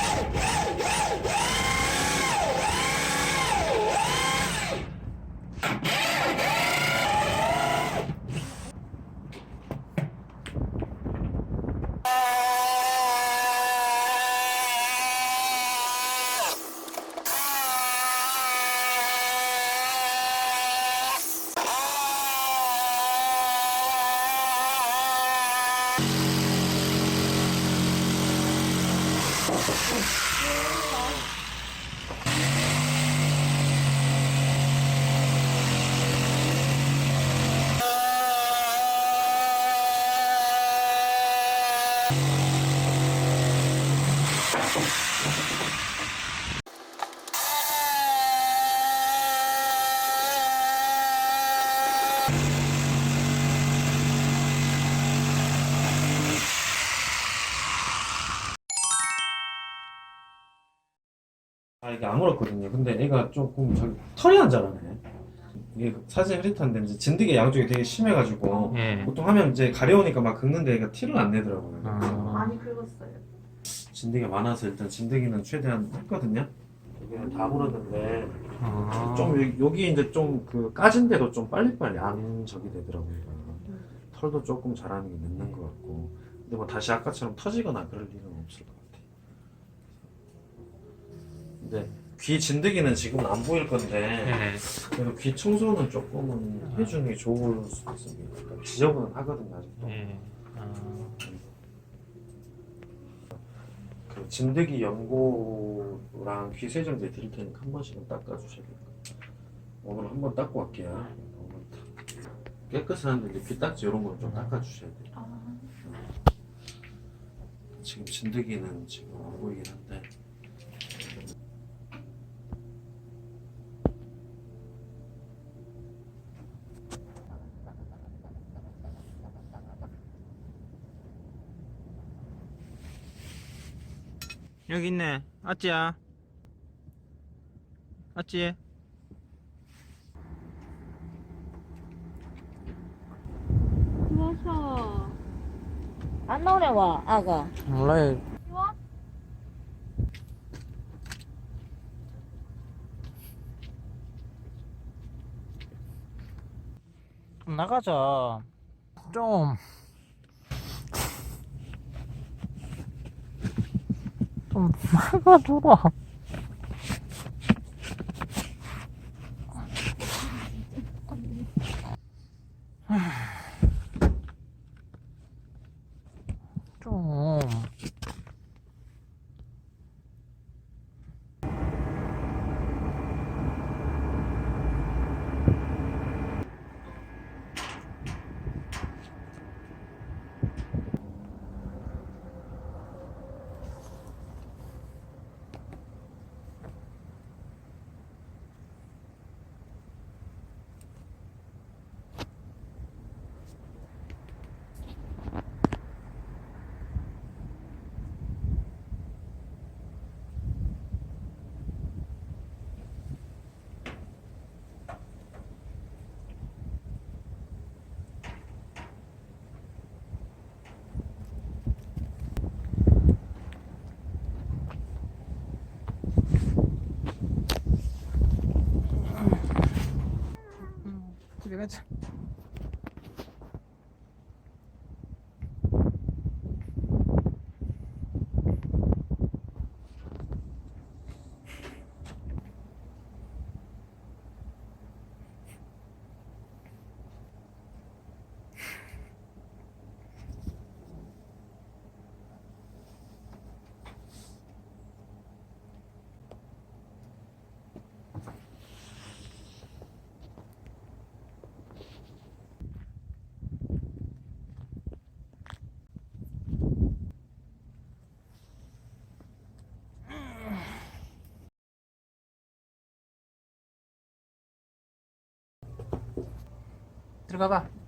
you you 아 이게 아물었거든요. 근데 애가 조금 저기 털이 안 자라네. 이게 사진 흐릿한데 이제 진드기 양쪽이 되게 심해가지고 예. 보통 하면 이제 가려우니까 막 긁는데 애가 티를 안 내더라고요. 아. 많이 긁었어요. 진드기가 많아서 일단 진드기는 최대한 했거든요. 여기는 다 물었는데 아. 좀 여기, 여기 이제 좀 그 까진 데도 좀 빨리빨리 안 저기 되더라고요. 털도 조금 자라는 게 늦는 것 같고 근데 뭐 다시 아까처럼 터지거나 그럴 일은 없을 것 같아요. 근데 귀 진드기는 지금은 안 보일 건데 예. 그래도 귀 청소는 조금은 해주는 게 좋을 수도 있습니다. 그러니까 지저분은 하거든요 아직도. 예. 아. 그 진드기 연고랑 귀 세정제 드릴 테니까 한 번씩은 닦아주셔야 돼요. 오늘 한 번 닦고 갈게요. 오늘 다- 깨끗한데 이제 귀 딱지 이런 거는 좀 닦아주셔야 돼요. 아, 지금 진드기는 지금 안 보이긴 한데 여기 있네. 아찌야. 아찌. 추워서. 안 나오네 와 아가 몰라요. 좀 나가자. 좀. 좀 나가줘라. 좀. ঠিক আছে 들어가 봐.